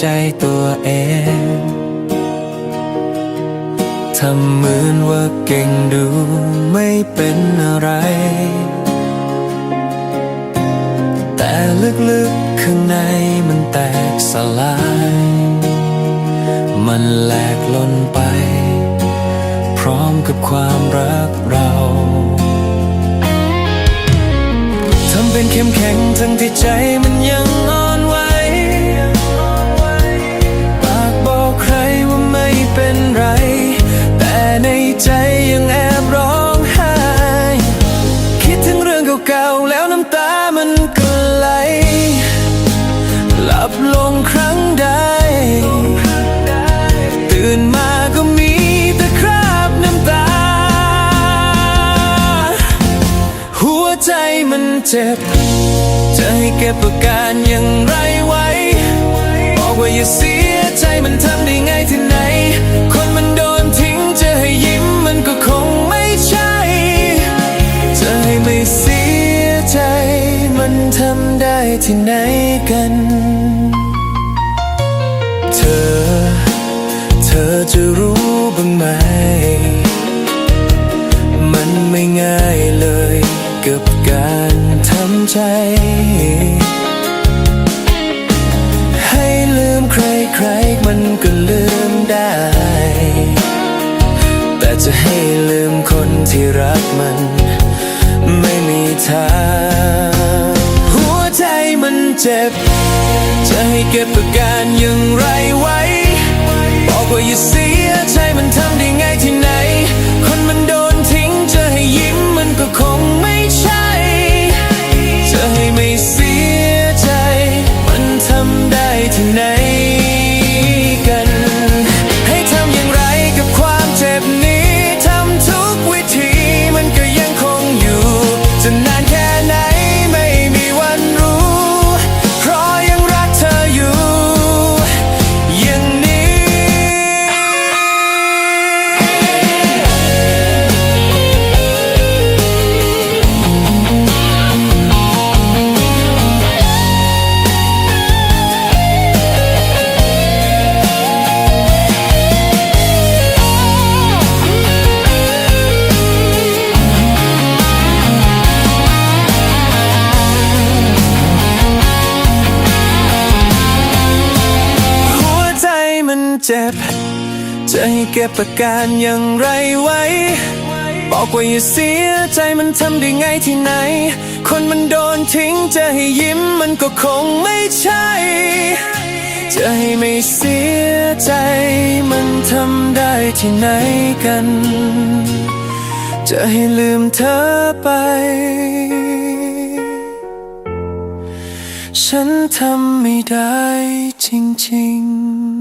ใจตัวเอง ทำเหมือนว่าเก่งดูไม่เป็นอะไร แต่ลึกๆข้างในมันแตกสลาย มันแหลกล้นไป พร้อมกับความรักเราทำเป็นเข้มแข็งทั้งที่ใจมันยังอ่ เจ็บ จะให้เก็บอาการอย่างไรไว้ บอกว่าอย่าเสียใจมันทำได้ไงที่ไห ก็ลืมได้ แต่จะให้ลืมคนที่รักมัน ไม่มีทาง หัวใจมันเจ็บ จะให้เก็บอาการอย่างไรไว้ เจ็บ จะให้เก็บอาการอย่างไรไว้ บอกว่าอย่าเสียใจมันทำได้ไงที่ไหน คนมันโดนทิ้งจะให้ยิ้มมันก็คงไม่ใช่ จะให้ไม่เสียใจมันทำได้ที่ไหนกัน จะให้ลืมเธอไปฉันทำไม่ได้จริงๆ